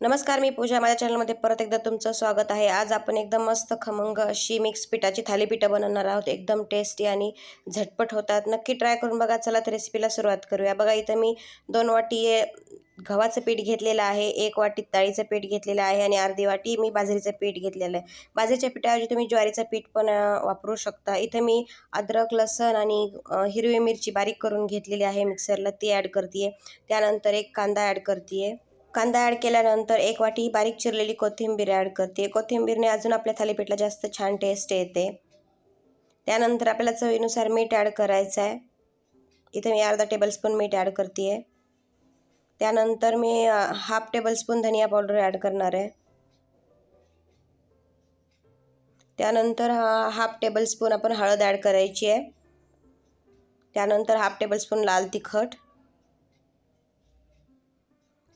नमस्कार मी पूजा. माझ्या चॅनलमध्ये परत एकदा तुमचं स्वागत आहे. आज आपण एकदम मस्त खमंग अशी मिक्स पिठाची थालीपीठं बनवणार आहोत. एकदम टेस्टी आणि झटपट होतात. नक्की ट्राय करून बघा. चला तर रेसिपीला सुरुवात करूया. बघा इथं मी दोन वाटी गव्हाचं पीठ घेतलेलं आहे. एक वाटी डाळीचं पीठ घेतलेलं आहे आणि अर्धी वाटी मी बाजरीचं पीठ घेतलेलं आहे. बाजरीच्या पिठाऐवजी तुम्ही ज्वारीचं पीठ पण वापरू शकता. इथं मी अद्रक लसण आणि हिरवी मिरची बारीक करून घेतलेली आहे. मिक्सरला ती ॲड करते त्यानंतर एक कांदा ॲड करते कांदा ॲड केल्यानंतर एक वाटी बारीक चिरलेली कोथिंबीर ॲड करते. कोथिंबीरने अजून आपल्या थालीपीठला जास्त छान टेस्ट येते. त्यानंतर आपल्याला चवीनुसार मीठ ॲड करायचं आहे. इथे मी अर्धा टेबलस्पून मीठ ॲड करते आहे त्यानंतर मी हाफ टेबलस्पून धनिया पावडर ॲड करणार आहे. त्यानंतर हा हाफ टेबलस्पून आपण हळद ॲड करायची आहे. त्यानंतर हाफ टेबलस्पून लाल तिखट.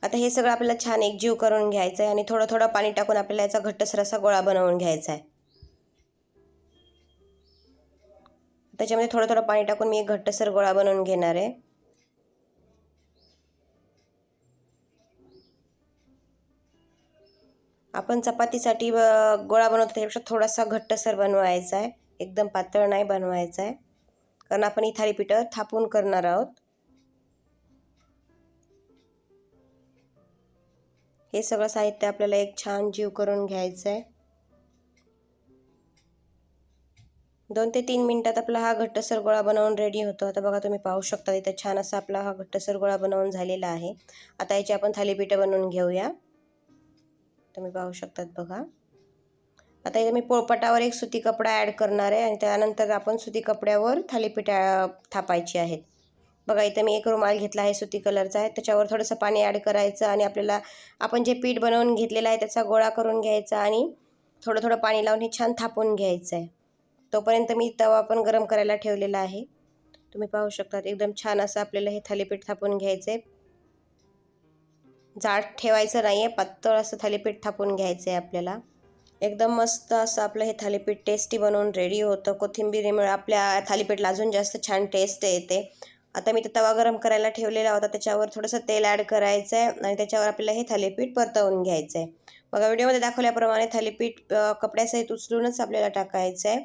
आता हे सगळं आपल्याला छान एकजीव करून घ्यायचं आहे आणि थोडं थोडं पाणी टाकून आपल्याला याचा घट्टसर असा गोळा बनवून घ्यायचा आहे त्याच्यामध्ये थोडं थोडं पाणी टाकून मी एक घट्टसर गोळा बनवून घेणार आहे. आपण चपातीसाठी गोळा बनवतो त्याच्यापेक्षा थोडासा घट्टसर बनवायचा आहे एकदम पातळ नाही बनवायचा आहे कारण आपण ही थालीपीठं थापून करणार आहोत. हे सगळं साहित्य आपल्याला एक छान जीव करून घ्यायचं आहे दोन ते तीन मिनटात आपला हा घट्टसर गोळा बनवून रेडी होतो. आता बघा तुम्ही पाहू शकता इथं छान असा आपला हा घट्टसर गोळा बनवून झालेला आहे. आता याची आपण थालीपीठं बनवून घेऊया. तुम्ही पाहू शकतात बघा. आता इथे मी पोळपटावर एक सुती कपडा ॲड करणार आहे आणि त्यानंतर आपण सुती कपड्यावर थालीपीठ थापायची आहेत. बघा इथं मी एक रुमाल घेतला आहे सुती कलरचा आहे. त्याच्यावर थोडंसं पाणी ॲड करायचं आणि आपल्याला आपण जे पीठ बनवून घेतलेलं आहे त्याचा गोळा करून घ्यायचा आणि थोडं थोडं पाणी लावून हे छान थापून घ्यायचं आहे तोपर्यंत मी तवा पण गरम करायला ठेवलेला आहे. तुम्ही पाहू शकतात एकदम छान असं आपल्याला हे थालीपीठ थापून घ्यायचं आहे जाड ठेवायचं नाही आहे पातळ असं थालीपीठ थापून घ्यायचं आहे आपल्याला. एकदम मस्त असं आपलं हे थालीपीठ टेस्टी बनवून रेडी होतं. कोथिंबीरीमुळे आपल्या थालीपीठला अजून जास्त छान टेस्ट येते. आता मी ते तवा गरम करायला ठेवलेला होता त्याच्यावर थोडंसं तेल ॲड करायचं आहे आणि त्याच्यावर आपल्याला हे थालीपीठ परतवून घ्यायचं आहे बघा व्हिडिओमध्ये दाखवल्याप्रमाणे थालीपीठ कपड्यासहित उचलूनच आपल्याला टाकायचं आहे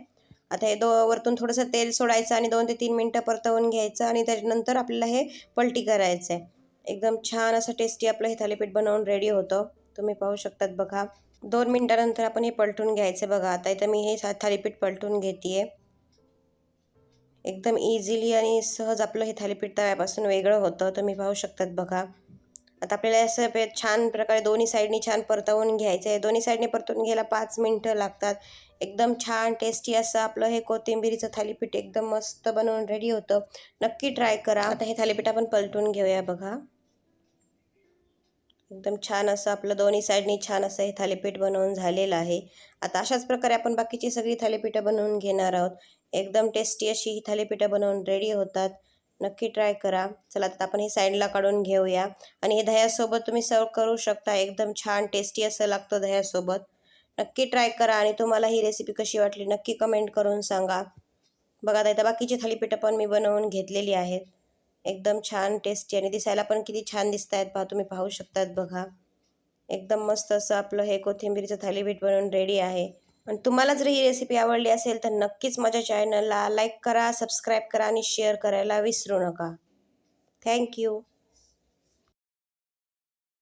आता हे दो वरतून थोडंसं तेल सोडायचं आणि दोन ते तीन मिनटं परतवून घ्यायचं आणि त्याच्यानंतर आपल्याला हे पलटी करायचं आहे एकदम छान असं टेस्टी आपलं हे थालीपीठ बनवून रेडी होतं. तुम्ही पाहू शकतात बघा. दोन मिनटानंतर आपण हे पलटून घ्यायचं बघा. आता इथं मी हे थालीपीठ पलटून घेते एकदम इझिली आणि सहज आपलं हे थालीपीठ तव्यापासून वेगळं होतं. तुम्ही पाहू शकतात बघा. आता आपल्याला असं पे छान प्रकारे दोन्ही साईडनी छान परतवून घ्यायचं आहे. दोन्ही साईडने परतवून घ्यायला पाच मिनटं लागतात. एकदम छान टेस्टी असं आपलं हे कोथिंबीरीचं थालीपीठ एकदम मस्त बनवून रेडी होतं. नक्की ट्राय करा. आता हे थालीपीठ आपण पलटून घेऊया बघा. एकदम छान असं आपलं दोन्ही साईडनी छान असं हे थालीपीठ बनवून झालेलं आहे. आता अशाच प्रकारे आपण बाकीची सगळी थालीपीठं बनवून घेणार आहोत. एकदम टेस्टी अशी ही थालीपीठं बनवून रेडी होतात. नक्की ट्राय करा. चला आता आपण हे साईडला काढून घेऊया. आणि हे दह्यासोबत तुम्ही सर्व करू शकता. एकदम छान टेस्टी असं लागतं दह्यासोबत. नक्की ट्राय करा आणि तुम्हाला ही रेसिपी कशी वाटली नक्की कमेंट करून सांगा. बघा आता बाकीची थालीपीठं पण मी बनवून घेतलेली आहेत. एकदम छान टेस्टी आणि दिसायला पण किती छान दिसत आहेत पहा तुम्ही पाहू शकतात बघा. एकदम मस्त असं आपलं हे कोथिंबीरचं थालीपीठ बनवून रेडी आहे. आणि तुम्हाला जर ही रेसिपी आवडली असेल तर नक्कीच माझ्या चॅनलला लाईक करा सबस्क्राईब करा आणि शेअर करायला विसरू नका. थँक्यू